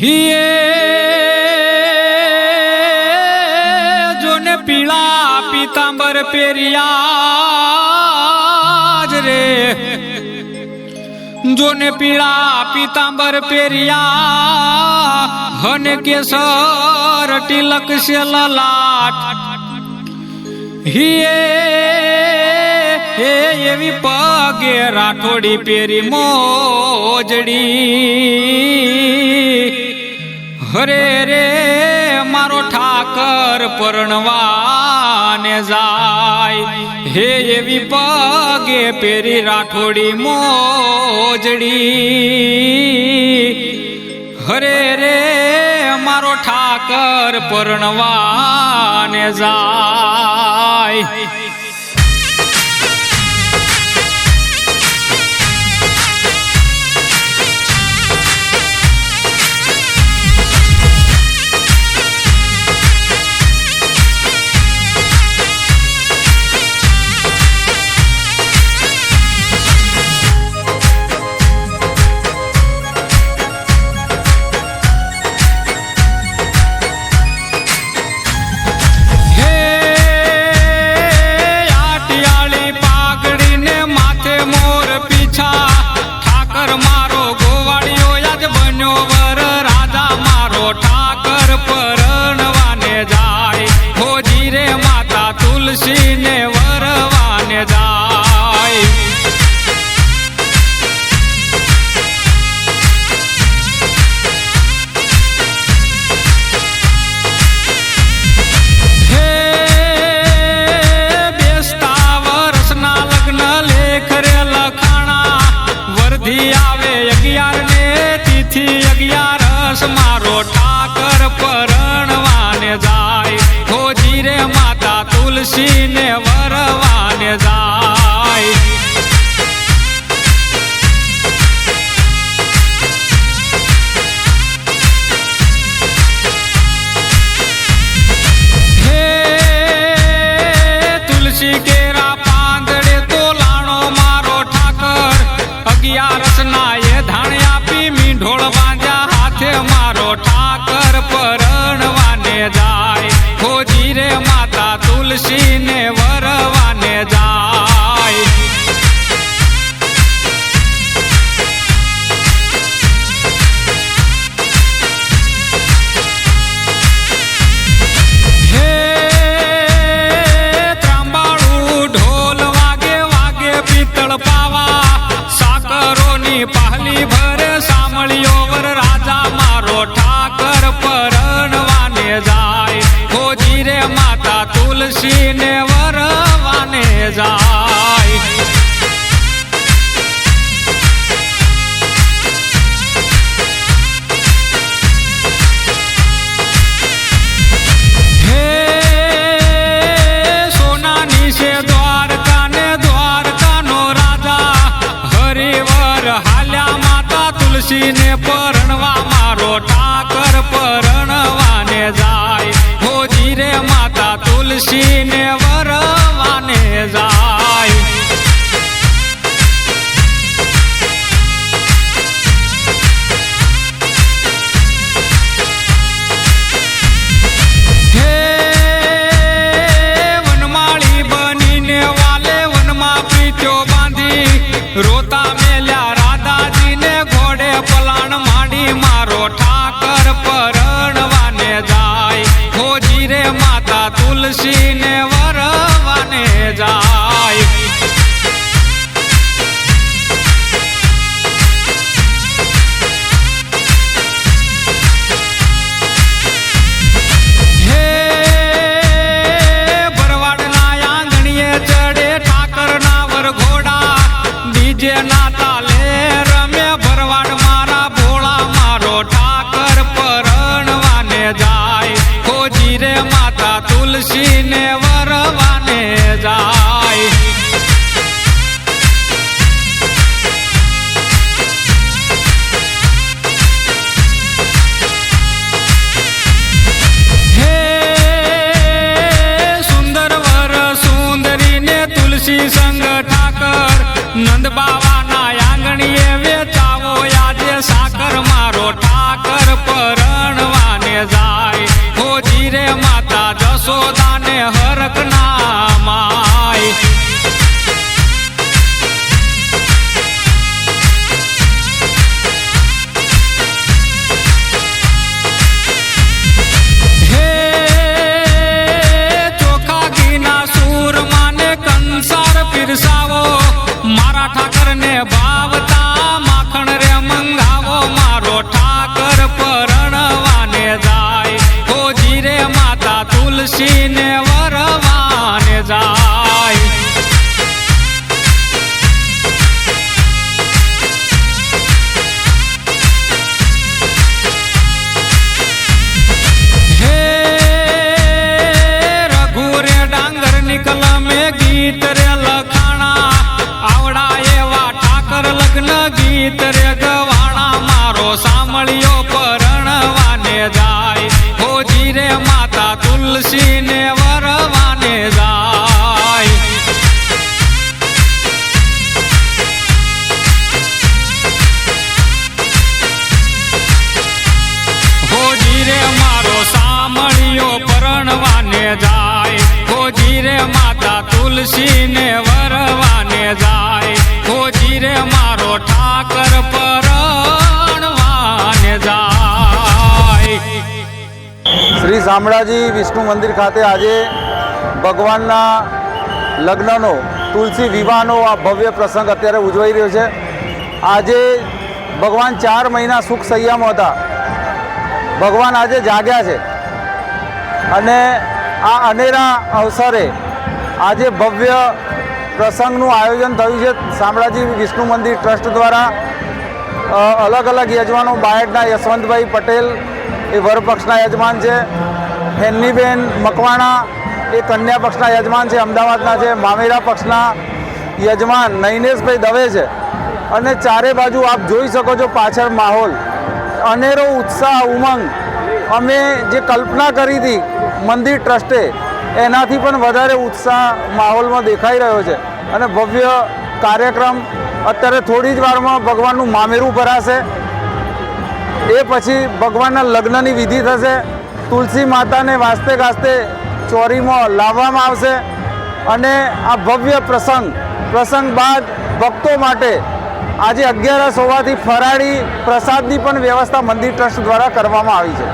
હિયે જોને પીળા પીતાંબર પેરિયા જ રે. જોને પીળા પીતાંબર પેરિયા હને કેસર તિલક સે લલાટ હિયે એવી પગે રાઠોડી પેરી મોજડી. હરે રે, મારો ઠાકર પરણવાને જાય. હે એવી પગે પેરી રાઠોડી મોજડી. હરે રે, મારો ઠાકર પરણવાને જાય. તુલસીને ડોશીને તુલસીને વરવાને જા. તુલસીને વરવાને જા. તુલસીને વરવાને જાય. The. માતા જશોદાને માતા તુલસી ને વરવાને જાય માતા તુલસી ને વરવાને જાય. હોજી રે મારો સામળિયો પરણવાને જાય. હોજી રે માતા તુલસી ને વરવાને જાય. હોજી રે મારો ઠાકર પરણવાને શ્રી શામળાજી વિષ્ણુ મંદિર ખાતે આજે ભગવાનના લગ્નનો તુલસી વિવાહનો આ ભવ્ય પ્રસંગ અત્યારે ઉજવાઈ રહ્યો છે. આજે ભગવાન ચાર મહિના સુખ સંયમ હતા. ભગવાન આજે જાગ્યા છે. અને આ અનેરા અવસરે આજે ભવ્ય પ્રસંગનું આયોજન થયું છે. શામળાજી વિષ્ણુ મંદિર ટ્રસ્ટ દ્વારા અલગ અલગ યજમાનો બાયડના યશવંતભાઈ પટેલ એ વરપક્ષના યજમાન છે. હેન્નીબેન મકવાણા એ કન્યા પક્ષના યજમાન છે. અમદાવાદના છે. મામેરા પક્ષના યજમાન નૈનેશભાઈ દવે છે. અને ચારે બાજુ આપ જોઈ શકો છો પાછળ માહોલ. અનેરો ઉત્સાહ, ઉમંગ. અમે જે કલ્પના કરી હતી મંદિર ટ્રસ્ટે, એનાથી પણ વધારે ઉત્સાહ માહોલમાં દેખાઈ રહ્યો છે. અને ભવ્ય કાર્યક્રમ અત્યારે થોડી જ વારમાં ભગવાનનું મામેરું ભરાશે. એ પછી ભગવાનના લગ્નની વિધિ થશે. તુલસી માતાને વાસ્તે ગાસ્તે ચોરીમાં લાવવામાં આવશે. અને આ ભવ્ય પ્રસંગ પ્રસંગ બાદ ભક્તો માટે આજે અગિયારસ હોવાથી ફરાળી પ્રસાદની પણ વ્યવસ્થા મંદિર ટ્રસ્ટ દ્વારા કરવામાં આવી છે.